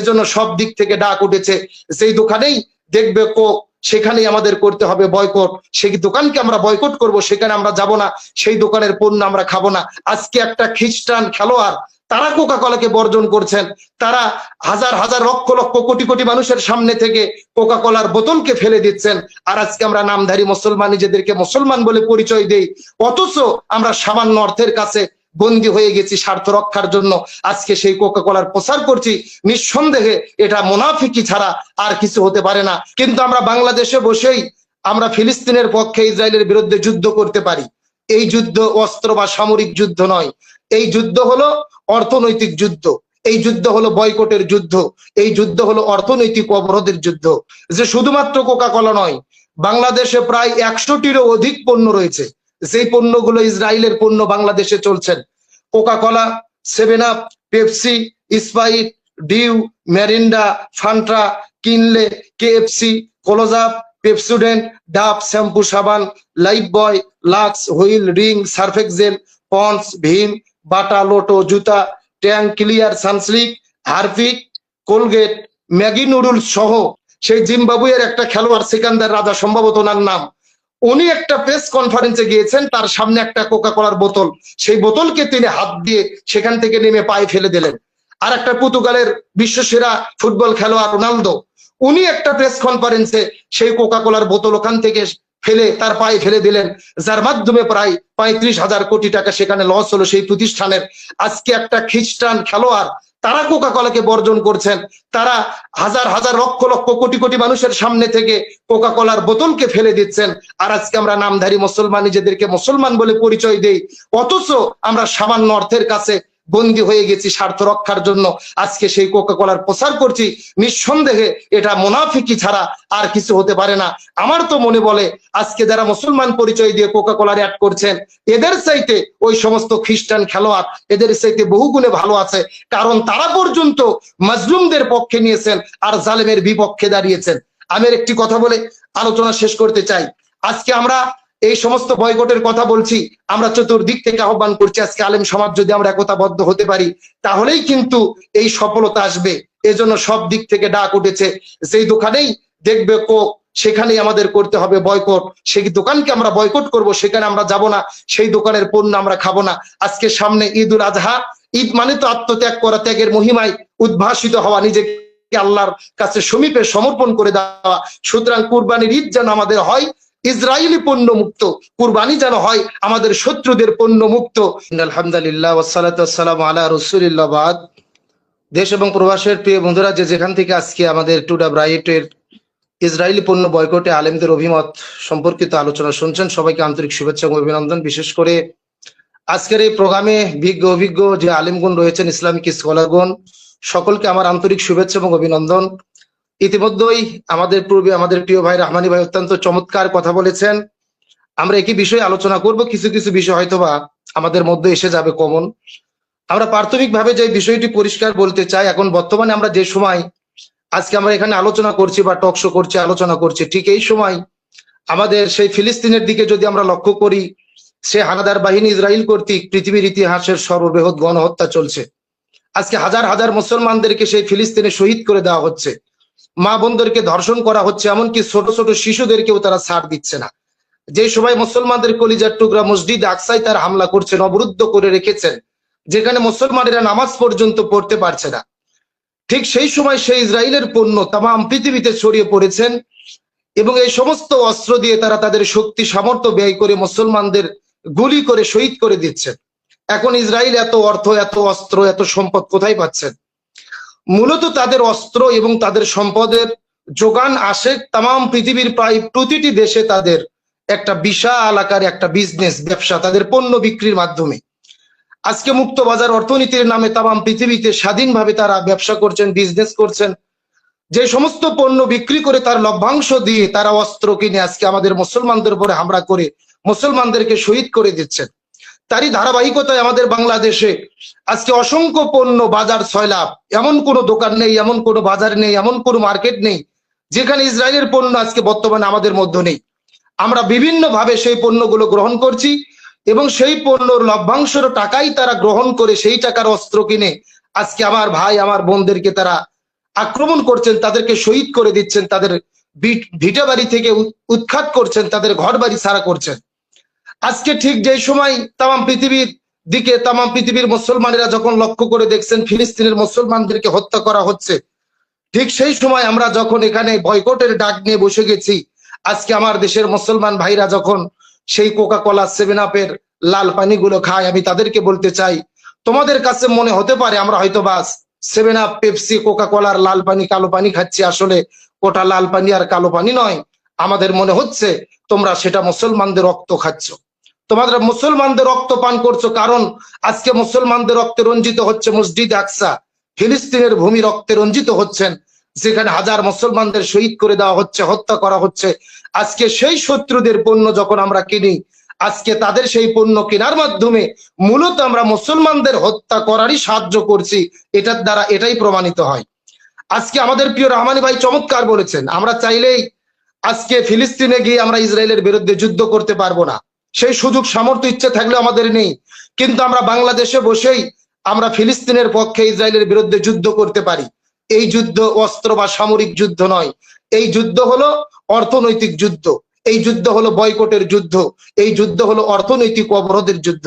এজন্য সব দিক থেকে ডাক উঠেছে। সেই দোকানেই দেখবে কোক সেখানেই আমাদের করতে হবে বয়কট। সেই দোকানকে আমরা বয়কট করব, সেখানে আমরা যাব না। সেই দোকানের পণ্য আমরা খাব না। আজকে একটা খ্রিস্টান খেলোয়াড়, তারা কোকা কলাকে বর্জন করছেন। তারা হাজার হাজার, লক্ষ লক্ষ, কোটি কোটি মানুষের সামনে থেকে কোকা কলার বোতলকে ফেলে দিচ্ছেন। আর আজকে আমরা নামধারী মুসলমান, নিজেদেরকে মুসলমান বলে পরিচয় দেই। অথচ আমরা সামান্য অর্থের কাছে বন্দী হয়ে গেছি স্বার্থ রক্ষার জন্য। আজকে সেই কোকা কলার প্রচার করছি। নিঃসন্দেহে এটা মোনাফিকি ছাড়া আর কিছু হতে পারে না। কিন্তু আমরা বাংলাদেশে বসেই আমরা ফিলিস্তিনের পক্ষে ইসরায়েলের বিরুদ্ধে যুদ্ধ করতে পারি। এই যুদ্ধ অস্ত্র বা সামরিক যুদ্ধ নয়। এই যুদ্ধ হলো অর্থনৈতিক যুদ্ধ। এই যুদ্ধ হলো বয়কটের যুদ্ধ। এই যুদ্ধ হলো অর্থনৈতিক অবরোধের যুদ্ধ। যে শুধুমাত্র কোকা কলা নয়, বাংলাদেশে প্রায় একশোটিরও অধিক পণ্য রয়েছে। সেই পণ্যগুলো ইসরায়েলের পণ্য বাংলাদেশে চলছেন Coca Cola Seven Up, Pepsi Sprite Dew, Mirinda, Fanta, Kinley KFC Closeup Pepsodent, Dove, shampoo, সাবান, Lifebuoy, Lux, Wheel, Rin Surf Excel Pond's Vim Bata, Lotto, জুতা, Tang, Clear, Sunsilk Harpic Colgate, Maggi noodles সহ সেই জিম্বাবুয়ের একটা খেলোয়াড় সেকান্দার রাজা সম্ভবত নাম। উনি একটা প্রেস কনফারেন্সে গিয়েছেন, তার সামনে একটা কোকা কোলার বোতল। সেই বোতলকে তিনি হাত দিয়ে সেখান থেকে নেমে পায়ে ফেলে দিলেন। আর একটা পর্তুগালের বিশ্বসেরা ফুটবল খেলোয়াড় রোনালদো, উনি একটা প্রেস কনফারেন্সে সেই কোকা কোলার বোতল ওখান থেকে ফেলে, তার পায়ে ফেলে দিলেন, যার মাধ্যমে প্রায় পঁয়ত্রিশ হাজার কোটি টাকা সেখানে লস হলো সেই প্রতিষ্ঠানের। আজকে একটা খ্রিস্টান খেলোয়াড় তারা কোকা কলাকে বর্জন করছেন। তারা হাজার হাজার, লক্ষ লক্ষ, কোটি কোটি মানুষের সামনে থেকে কোকা কলার বোতলকে ফেলে দিচ্ছেন। আর আজকে আমরা নামধারী মুসলমান নিজেদেরকে মুসলমান বলে পরিচয় দেই। অথচ আমরা সামান্য অর্থের কাছে বন্দী হয়ে গেছি স্বার্থ রক্ষার জন্য। আজকে সেই কোকা কলার প্রচার করছি। নিঃসন্দেহে এটা মোনাফিকি ছাড়া আর কিছু হতে পারে না। আমার তো মনে বলে, আজকে যারা মুসলমান পরিচয় দিয়ে কোকা কলার অ্যাড করছেন, এদের চাইতে ওই সমস্ত খ্রিস্টান খেলোয়াড়, এদের চাইতে বহু গুণে ভালো আছে। কারণ তারা পর্যন্ত মাজলুমদের পক্ষে নিয়েছেন আর জালেমের বিপক্ষে দাঁড়িয়েছেন। আমি একটি কথা বলে আলোচনা শেষ করতে চাই। আজকে আমরা এই সমস্ত বয়কটের কথা বলছি, আমরা চতুর্দিক থেকে আহ্বান করছি, আজকে আলেম সমাজ যদি আমরা একতাবদ্ধ হতে পারি, তাহলেই কিন্তু এই সফলতা আসবে। এজন্য সব দিক থেকে ডাক উঠেছে সেই দোকানেই দেখবে কো, সেখানেই আমাদের করতে হবে বয়কট। সেই দোকানকে আমরা বয়কট করব, সেখানে আমরা যাব না, সেই দোকানের পণ্য আমরা খাব না। আজকে সামনে ঈদ উল আজহা, ঈদ মানে তো আত্মত্যাগ করা, ত্যাগের মহিমায় উদ্ভাসিত হওয়া, নিজেকে আল্লাহর কাছে সমীপে সমর্পণ করে দেওয়া। সুতরাং কুরবানির ঈদ যেন আমাদের হয় ইসরায়েলি পণ্য মুক্ত কুরবানি যেন হয় আমাদের শত্রুদের পণ্য মুক্ত আলহামদুলিল্লাহ ওসালাতাম আলা রসুলিল্লাহ বাদ। দেশ এবং প্রবাসের প্রিয় বন্ধুরা, যে যেখান থেকে আজকে আমাদের টুডা ব্রাইটের ইসরায়েলি পণ্য বয়কটে আলেমদের অভিমত সম্পর্কিত আলোচনা শুনছেন, সবাইকে আন্তরিক শুভেচ্ছা এবং অভিনন্দন। বিশেষ করে আজকের এই প্রোগ্রামে বিজ্ঞ অভিজ্ঞ যে আলেমগুন রয়েছেন, ইসলামিক স্কলারগণ, সকলকে আমার আন্তরিক শুভেচ্ছা এবং অভিনন্দন। ইতিমধ্যেই আমাদের পূর্বে আমাদের প্রিয় ভাই রহমানি ভাই অত্যন্ত চমৎকার কথা বলেছেন। আমরা একই বিষয়ে আলোচনা করব, কিছু কিছু বিষয় হয়তোবা আমাদের মধ্যে এসে যাবে কমন। আমরা প্রাথমিকভাবে যে বিষয়টি পরিষ্কার বলতে চাই, এখন বর্তমানে আমরা যে সময় আজকে আমরা এখানে আলোচনা করছি বা টক শো করছি, আলোচনা করছি, ঠিক এই সময় আমাদের সেই ফিলিস্তিনের দিকে যদি আমরা লক্ষ্য করি, সে হানাদার বাহিনী ইসরায়েল কর্তৃক পৃথিবীর ইতিহাসের সর্ববৃহৎ গণহত্যা চলছে। আজকে হাজার হাজার মুসলমানদেরকে সেই ফিলিস্তিনে শহীদ করে দেওয়া হচ্ছে। মা বোনদেরকে ধর্ষণ করা হচ্ছে, এমনকি ছোট ছোট শিশুদেরকেও তারা ছাড় দিচ্ছে না। যে সময় মুসলমানদের কলিজার টুকরা মসজিদ আকসাই তার হামলা করছেন, অবরুদ্ধ করে রেখেছেন, যেখানে মুসলমানেরা নামাজ পর্যন্ত পড়তে পারছে না। ঠিক সেই সময় সেই ইসরায়েলের পণ্য তাম পৃথিবীতে ছড়িয়ে পড়েছেন এবং এই সমস্ত অস্ত্র দিয়ে তারা তাদের শক্তি, সামর্থ্য ব্যয় করে মুসলমানদের গুলি করে শহীদ করে দিচ্ছেন। এখন ইসরায়েল এত অর্থ, এত অস্ত্র, এত সম্পদ কোথায় পাচ্ছেন? মূলত তাদের অস্ত্র এবং তাদের সম্পদের যোগান আসে তাম পৃথিবীর প্রায় প্রতিটি দেশে তাদের একটা বিশাল আকার একটা বিজনেস ব্যবসা, তাদের পণ্য বিক্রির মাধ্যমে। আজকে মুক্ত বাজার অর্থনীতির নামে তাম পৃথিবীতে স্বাধীনভাবে তারা ব্যবসা করছেন বিজনেস করছেন। যে সমস্ত পণ্য বিক্রি করে তার লভ্যাংশ দিয়ে তারা অস্ত্র কিনে আজকে আমাদের মুসলমানদের উপরে হামলা করে মুসলমানদেরকে শহীদ করে দিচ্ছেন। তারই ধারাবাহিকতায় আমাদের বাংলাদেশে আজকে অসংখ্য পণ্য, বাজার ছয়লাভ এমন কোনো দোকান নেই, এমন কোনো বাজার নেই, এমন কোনো মার্কেট নেই, যেখানে ইসরায়েলের পণ্য আজকে বর্তমানে আমাদের মধ্যে নেই। আমরা বিভিন্ন ভাবে সেই পণ্যগুলো গ্রহণ করছি এবং সেই পণ্যর লভ্যাংশের টাকাই তারা গ্রহণ করে সেই টাকার অস্ত্র কিনে আজকে আমার ভাই, আমার বোনদেরকে তারা আক্রমণ করছেন, তাদেরকে শহীদ করে দিচ্ছেন, তাদের ভিট- বাড়ি থেকে উৎখাত করছেন, তাদের ঘর বাড়ি সারা করছেন। আজকে ঠিক যেই সময় তাম পৃথিবীর দিকে তাম পৃথিবীর মুসলমানেরা যখন লক্ষ্য করে দেখছেন ফিলিস্তিনের মুসলমানদেরকে হত্যা করা হচ্ছে, ঠিক সেই সময় আমরা যখন এখানে বয়কটের ডাক নিয়ে বসে গেছি, আজকে আমার দেশের মুসলমান ভাইরা যখন সেই কোকা কোলা সেভেন আপের লাল পানিগুলো খায়, আমি তাদেরকে বলতে চাই, তোমাদের কাছে মনে হতে পারে আমরা হয়তো বাস সেভেন আপ পেপসি কোকা কোলার লাল পানি, কালো পানি খাচ্ছি, আসলে ওটা লাল পানি আর কালো পানি নয়, আমাদের মনে হচ্ছে তোমরা সেটা মুসলমানদের রক্ত খাচ্ছ। তোমাদের মুসলমানদের রক্ত পান করছ কারণ আজকে মুসলমানদের রক্তে রঞ্জিত হচ্ছে মসজিদ আকসা। ফিলিস্তিনের ভূমি রক্তে রঞ্জিত হচ্ছেন, যেখানে হাজার মুসলমানদের শহীদ করে দেওয়া হচ্ছে, হত্যা করা হচ্ছে। আজকে সেই শত্রুদের পণ্য যখন আমরা কিনি, আজকে তাদের সেই পণ্য কেনার মাধ্যমে মূলত আমরা মুসলমানদের হত্যা করারই সাহায্য করছি, এটার দ্বারা এটাই প্রমাণিত হয়। আজকে আমাদের প্রিয় রহমানি ভাই চমৎকার বলেছেন, আমরা চাইলেই আজকে ফিলিস্তিনে গিয়ে আমরা ইসরায়েলের বিরুদ্ধে যুদ্ধ করতে পারব না। সেই সুযোগ, সামর্থ্য, ইচ্ছে থাকলে আমাদের নেই। কিন্তু আমরা বাংলাদেশে বসেই আমরা ফিলিস্তিনের পক্ষে ইসরায়েলের বিরুদ্ধে যুদ্ধ করতে পারি। এই যুদ্ধ অস্ত্র বা সামরিক যুদ্ধ নয়। এই যুদ্ধ হলো অর্থনৈতিক যুদ্ধ। এই যুদ্ধ হলো বয়কটের যুদ্ধ। এই যুদ্ধ হলো অর্থনৈতিক অবরোধের যুদ্ধ।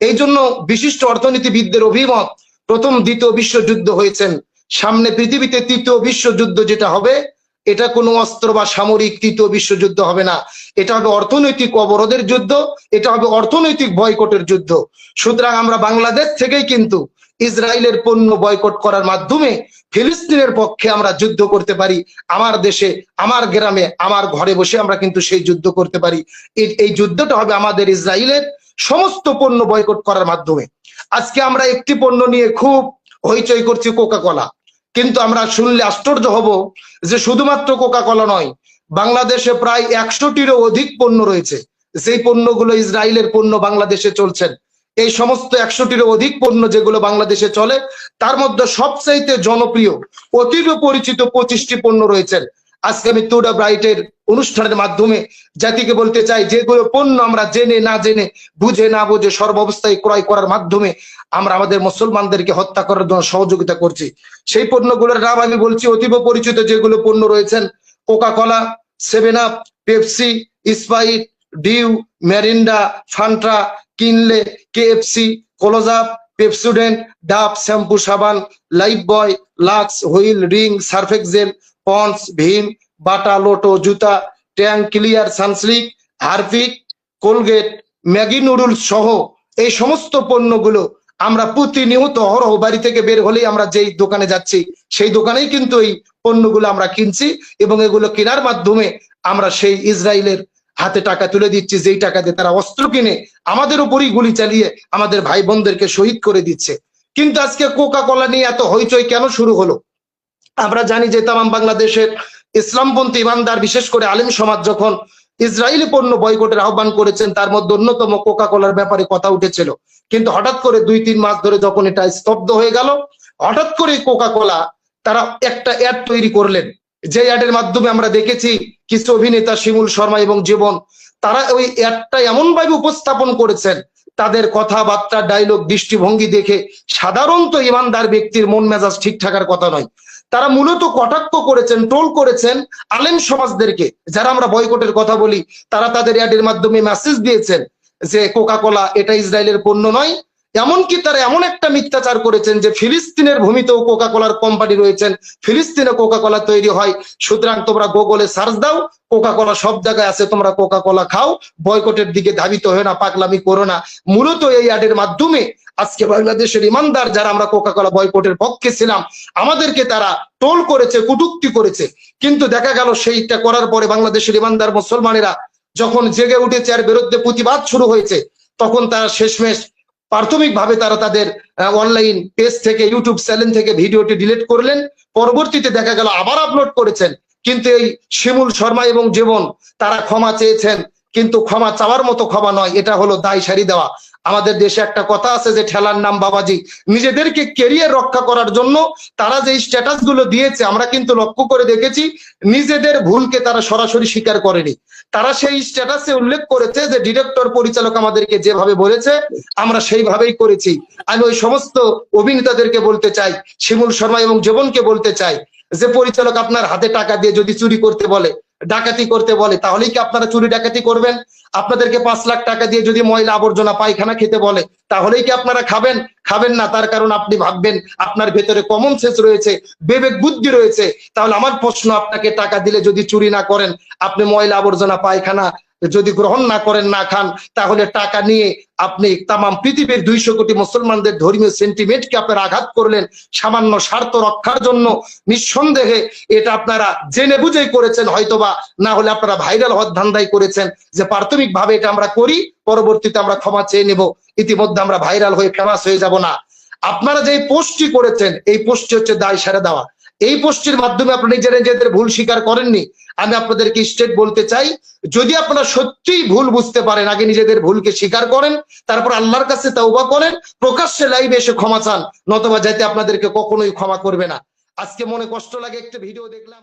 এই জন্য বিশিষ্ট অর্থনীতিবিদদের অভিমত, প্রথম, দ্বিতীয় বিশ্বযুদ্ধ হয়েছেন। সামনে পৃথিবীতে তৃতীয় বিশ্বযুদ্ধ যেটা হবে এটা কোনো অস্ত্র বা সামরিক তৃতীয় বিশ্বযুদ্ধ হবে না। এটা হবে অর্থনৈতিক অবরোধের যুদ্ধ, এটা হবে অর্থনৈতিক বয়কটের যুদ্ধ। সুতরাং আমরা বাংলাদেশ থেকেই কিন্তু ইসরায়েলের পণ্য বয়কট করার মাধ্যমে ফিলিস্তিনের পক্ষে আমরা যুদ্ধ করতে পারি। আমার দেশে, আমার গ্রামে, আমার ঘরে বসে আমরা কিন্তু সেই যুদ্ধ করতে পারি। এই- যুদ্ধটা হবে আমাদের ইসরায়েলের সমস্ত পণ্য বয়কট করার মাধ্যমে। আজকে আমরা একটি পণ্য নিয়ে খুব হইচই করছি কোকা কোলা কিন্তু আমরা শুনলে আশ্চর্য হব যে শুধুমাত্র কোকা কলা নয়, বাংলাদেশে প্রায় একশোটিরও অধিক পণ্য রয়েছে। সেই পণ্যগুলো ইসরায়েলের পণ্য বাংলাদেশে চলছেন, এই সমস্ত একশোটিরও অধিক পণ্য যেগুলো বাংলাদেশে চলে, তার মধ্যে সবচাইতে জনপ্রিয়, অতীব পরিচিত পঁচিশটি পণ্য রয়েছেন। আজকে আমি টুডা ব্রাইটের অনুষ্ঠানের মাধ্যমে জাতিকে বলতে চাই, যেগুলো পণ্য আমরা জেনে না জেনে, বুঝে না বুঝে সর্বাবস্থায় ক্রয় করার মাধ্যমে আমরা আমাদের মুসলমানদেরকে হত্যা করার জন্য সহযোগিতা করছি। সেই পণ্যগুলোর নাম আমি বলছি, অতীব পরিচিত যেগুলো পণ্য রয়েছেন Coca Cola Seven Up, Pepsi Sprite Dew, Mirinda, Fanta, Kinley, KFC Closeup Pepsodent Dove, shampoo, সাবান Lifebuoy Lux, Wheel, Rin, Surf Excel Pond's, Vim, Bata, Lotto, জুতা, Tang, Clear, Sunsilk Harpic Colgate, Maggi noodles সহ এই সমস্ত পণ্যগুলো আমরা প্রতিনিয়ত হরহ বাড়ি থেকে বের হলেই আমরা যেই দোকানে যাচ্ছি, সেই দোকানেই কিন্তু এই পণ্যগুলো আমরা কিনছি এবং এগুলো কেনার মাধ্যমে আমরা সেই ইসরায়েলের হাতে টাকা তুলে দিচ্ছি, যেই টাকা দিয়ে তারা অস্ত্র কিনে আমাদের উপরই গুলি চালিয়ে আমাদের ভাই বোনদেরকে শহীদ করে দিচ্ছে। কিন্তু আজকে কোকা কোলা নিয়ে এত হইচই কেন শুরু হলো? আমরা জানি যে তাম বাংলাদেশের ইসলামপন্থী ইমানদার, বিশেষ করে আলিম সমাজ যখন ইসরায়েলি পণ্য বয়কটের আহ্বান করেছেন, তার মধ্যে অন্যতম কোকা কোলার ব্যাপারে কথা উঠেছিল। কিন্তু হঠাৎ করে দুই তিন মাস ধরে যখন এটা স্তব্ধ হয়ে গেল, হঠাৎ করে কোকা কোলা তারা একটা অ্যাড তৈরি করলেন। যে অ্যাডের মাধ্যমে আমরা দেখেছি কিছু অভিনেতা শিমুল শর্মা এবং জীবন, তারা ওই অ্যাডটা এমন ভাবে উপস্থাপন করেছেন, তাদের কথাবার্তা ডায়লগ দৃষ্টিভঙ্গি দেখে সাধারণত ইমানদার ব্যক্তির মন মেজাজ ঠিক থাকার কথা নয়। তারা মূলত কটাক্ষ করেছেন ট্রোল করেছেন আলেম সমাজদেরকে। যারা আমরা বয়কটের কথা বলি, তারা তাদের অ্যাডের মাধ্যমে মেসেজ দিয়েছেন যে কোকাকোলা এটা ইসরায়েলের পণ্য নয় এমনকি তারা এমন একটা মিথ্যাচার করেছেন যে ফিলিস্তিনের ভূমিতেও কোকা কোলার কোম্পানি রয়েছেন, ফিলিস্তিনে কোকা কোলা তৈরি হয়। সুতরাং তোমরা গুগলে সার্চ দাও কোকা কোলা সব জায়গায় আছে, তোমরা কোকা কোলা খাও বয়কটের দিকে ধাবিত হয়ে না, পাগলামি করো না। মূলত এই অ্যাডের মাধ্যমে আজকে বাংলাদেশের ইমানদার যারা আমরা কোকা কোলা বয়কটের পক্ষে ছিলাম, আমাদেরকে তারা টোল করেছে, কুটুক্তি করেছে। কিন্তু দেখা গেল সেইটা করার পরে বাংলাদেশের ইমানদার মুসলমানেরা যখন জেগে উঠেছে আর বিরুদ্ধে প্রতিবাদ শুরু হয়েছে, তখন তারা শেষমেশ প্রাথমিকভাবে তারা তাদের অনলাইন পেজ থেকে ইউটিউব চ্যানেল থেকে ভিডিওটি ডিলিট করলেন। পরবর্তীতে দেখা গেল আবার আপলোড করেছেন। কিন্তু এই শিমুল শর্মা এবং জীবন, তারা ক্ষমা চেয়েছেন। কিন্তু ক্ষমা চাওয়ার মতো ক্ষমা নয়, এটা হলো দায় সারি দেওয়া। আমাদের দেশে একটা কথা আছে যে ঠেলার নাম বাবাজি। নিজেদেরকে কেরিয়ার রক্ষা করার জন্য তারা যে স্ট্যাটাসগুলো দিয়েছে, আমরা কিন্তু লক্ষ্য করে দেখেছি, নিজেদের ভুলকে তারা সরাসরি স্বীকার করেনি। তারা সেই স্ট্যাটাসে উল্লেখ করেছে যে ডিরেক্টর পরিচালক আমাদেরকে যেভাবে বলেছে, আমরা সেইভাবেই করেছি। আমি ওই সমস্ত অভিনেতাদেরকে বলতে চাই, শিমুল শর্মা এবং জীবনকে বলতে চাই, যে পরিচালক আপনার হাতে টাকা দিয়ে যদি চুরি করতে বলে ডাকাতি করতে বলে তাহলেই কি আপনারা চুরি ডাকাতি করবেন? আপনাদেরকে পাঁচ লাখ টাকা দিয়ে যদি ময়লা আবর্জনা পায়খানা খেতে বলে, তাহলেই কি আপনারা খাবেন? খাবেন না, তার কারণ আপনি ভাববেন আপনার ভেতরে কমন সেন্স রয়েছে, বিবেক বুদ্ধি রয়েছে। তাহলে আমার প্রশ্ন, আপনাকে টাকা দিলে যদি চুরি না করেন, আপনি ময়লা আবর্জনা পায়খানা যদি গ্রহণ না করেন, না খান, তাহলে টাকা নিয়ে আপনি তাম পৃথিবীর দুইশো কোটি মুসলমানদের ধর্মীয় সেন্টিমেন্টকে আপনারা আঘাত করলেন সামান্য স্বার্থ রক্ষার জন্য। নিঃসন্দেহে এটা আপনারা জেনে বুঝেই করেছেন হয়তোবা, না হলে আপনারা ভাইরাল হওয়ার ধান্দাই করেছেন যে প্রাথমিক ভাবে এটা আমরা করি, পরবর্তীতে আমরা ক্ষমা চেয়ে নেব, ইতিমধ্যে আমরা ভাইরাল হয়ে ফেমাস হয়ে যাব না। আপনারা যে পোস্টটি করেছেন, এই পোস্টটি হচ্ছে দায় সেরে দেওয়া। এই পোস্টের মাধ্যমে আপনারা নিজেরা নিজেদের ভুল স্বীকার করেননি, আমি আপনাদেরকে স্টেট বলতে চাই, যদি আপনারা সত্যিই ভুল বুঝতে পারেন, আগে নিজেদের ভুলকে স্বীকার করেন, তারপর আল্লাহর কাছে তাওবা করেন, প্রকাশ্যে লাইভে এসে ক্ষমা চান, নতবা যাতে আপনাদেরকে কখনোই ক্ষমা করবে না। আজকে মনে কষ্ট লাগে, একটা ভিডিও দেখলাম।